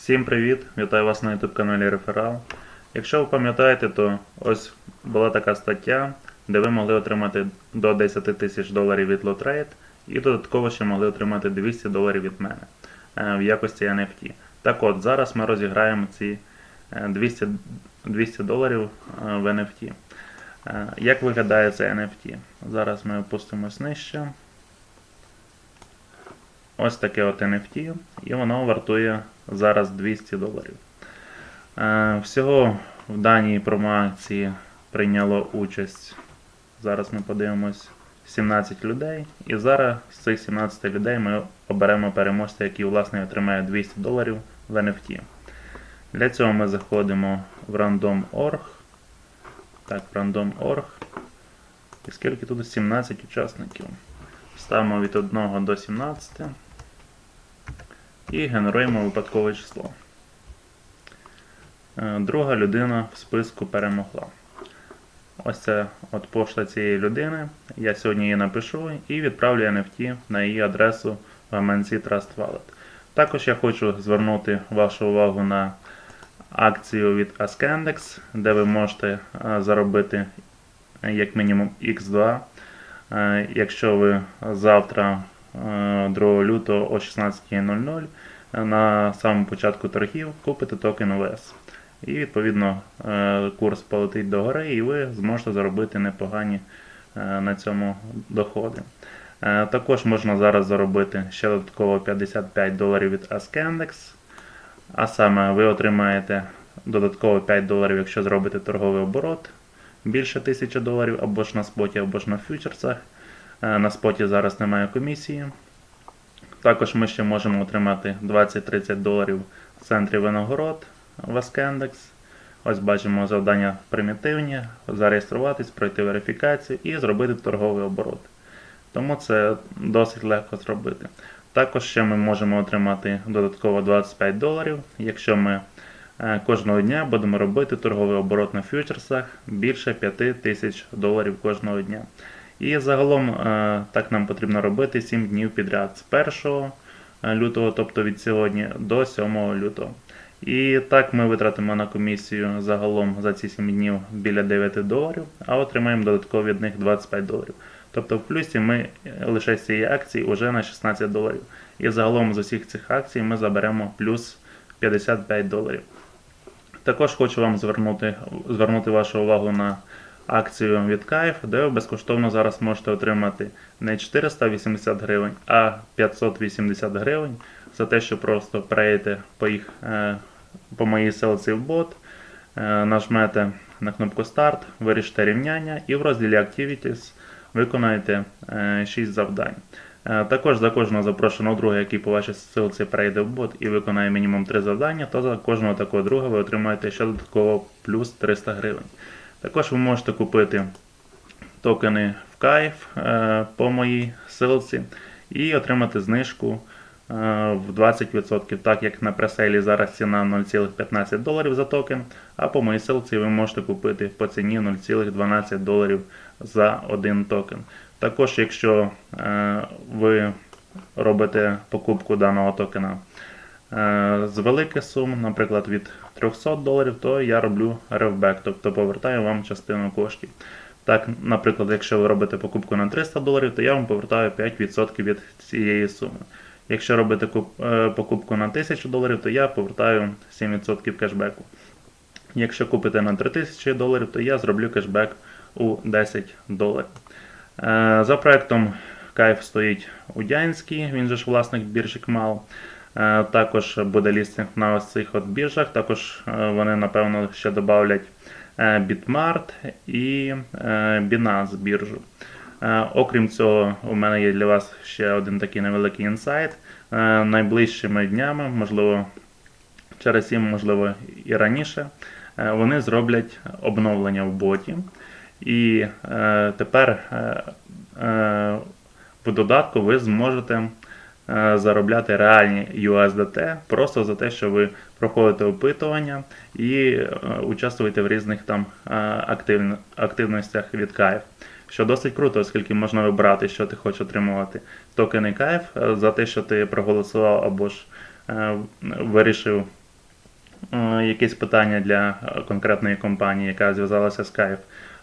Всім привіт! Вітаю вас на YouTube каналі Реферал. Якщо ви пам'ятаєте, то ось була така стаття, де ви могли отримати до 10 тисяч доларів від Lotrade і додатково ще могли отримати 200 доларів від мене е, в якості NFT. Так от, зараз ми розіграємо ці е, 200, 200 доларів е, в NFT. Як виглядає це NFT? Зараз ми опустимось нижче. Ось таке от NFT, і воно вартує зараз 200 доларів. Е, Всього в даній промоакції прийняло участь. Зараз ми подивимось 17 людей. І зараз з цих 17 людей ми оберемо переможця, який власне отримає 200 доларів в NFT. Для цього ми заходимо в random.org. Так, random.org. І скільки тут 17 учасників. Ставимо від 1 до 17 і генеруємо випадкове число. Е, Друга людина в списку перемогла. Ось це от пошта цієї людини. Я сьогодні її напишу і відправлю NFT на її адресу в MNC Trust Wallet. Також я хочу звернути вашу увагу на акцію від Ascendex, де ви можете е, заробити е, як мінімум X2. Е, Якщо ви завтра, 2 лютого о 16.00, е, на самому початку торгів купите токен ОВС. І відповідно е, курс полетить догори, і ви зможете заробити непогані е, на цьому доходи. Також можна зараз заробити ще додатково 55 доларів від Ascendex. А саме ви отримаєте додатково 5 доларів, якщо зробите торговий оборот більше 1000 доларів або ж на споті, або ж на фьючерсах. Е, На споті зараз немає комісії. Також ми ще можемо отримати 20-30 доларів в центрі винагород в Ascendex. Ось бачимо завдання примітивні, зареєструватись, пройти верифікацію і зробити торговий оборот. Тому це досить легко зробити. Також ще ми можемо отримати додатково 25 доларів, якщо ми е, кожного дня будемо робити торговий оборот на фьючерсах більше 5 тисяч доларів кожного дня. І загалом е, так нам потрібно робити 7 днів підряд з 1 лютого, тобто від сьогодні, до 7 лютого. І так ми витратимо на комісію загалом за ці 7 днів біля 9 доларів, а отримаємо додатково від них 25 доларів. Тобто в плюсі ми лише з цієї акції вже на 16 доларів. І загалом з усіх цих акцій ми заберемо плюс 55 доларів. Також хочу вам звернути, звернути вашу увагу на акцію від Кайф, де ви безкоштовно зараз можете отримати не 480 гривень, а 580 гривень за те, що просто перейдете по, їх, е, по моїй селці в бот, е, нажмете на кнопку Старт, вирішите рівняння і в розділі Activities виконаєте 6 завдань. Е, Також за кожного запрошеного друга, який по вашій ссылці перейде в бот і виконає мінімум 3 завдання, то за кожного такого друга ви отримаєте ще додатково плюс 300 гривень. Також ви можете купити токени в кайф е, по моїй ссылці і отримати знижку е, в 20%, так як на пресейлі зараз ціна 0,15 доларів за токен, а по моїй ссылці ви можете купити по ціні 0,12 доларів за один токен. Також, якщо е, ви робите покупку даного токена з великих сум, наприклад, від 300 доларів, то я роблю ревбек, тобто повертаю вам частину коштів. Так, наприклад, якщо ви робите покупку на 300 доларів, то я вам повертаю 5% від цієї суми. Якщо робите е, покупку на 1000 доларів, то я повертаю 7% кешбеку. Якщо купите на 3000 доларів, то я зроблю кешбек у 10 доларів. Е, За проектом Кайф стоїть Удянський, він же ж власник біржі КМАЛ. Е, Також буде лістинг на ось цих от біржах. Також е, вони, напевно, ще додавлять Bitmart і е, Binance біржу. Е, Окрім цього, у мене є для вас ще один такий невеликий інсайт. Е, Найближчими днями, можливо, через 7, можливо, і раніше, е, вони зроблять обновлення в боті. І е, тепер е, е, в додатку ви зможете е, заробляти реальні USDT просто за те, що ви проходите опитування і е, участвуєте в різних там е, активностях від Кайф. Що досить круто, оскільки можна вибрати, що ти хочеш отримувати. Токени Кайф е, за те, що ти проголосував або ж е, вирішив е, якесь питання для е, конкретної компанії, яка зв'язалася з Kaiv,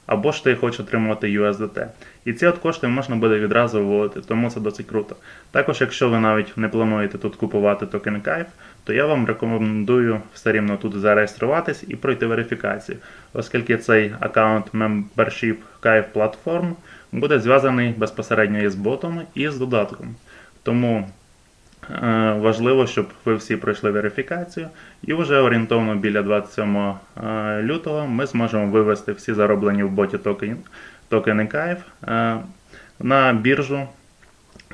або ж ти хочеш отримувати USDT. І ці от кошти можна буде відразу виводити, тому це досить круто. Також, якщо ви навіть не плануєте тут купувати токен Kaiv, то я вам рекомендую все рівно тут зареєструватись і пройти верифікацію, оскільки цей аккаунт Membership Kaiv Platform буде зв'язаний безпосередньо із ботом і з додатком. Тому Важливо, щоб ви всі пройшли верифікацію, і вже орієнтовно біля 27 е, лютого ми зможемо вивести всі зароблені в боті токени, токени Kaiv е, на біржу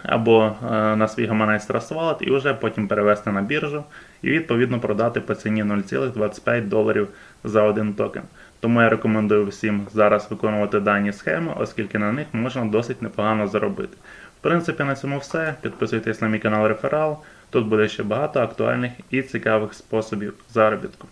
або е, на свій гаманець Trust Wallet і вже потім перевести на біржу і відповідно продати по ціні 0,25 доларів за один токен. Тому я рекомендую всім зараз виконувати дані схеми, оскільки на них можна досить непогано заробити. В принципі, на цьому все. Підписуйтесь на мій канал Реферал. Тут буде ще багато актуальних і цікавих способів заробітку.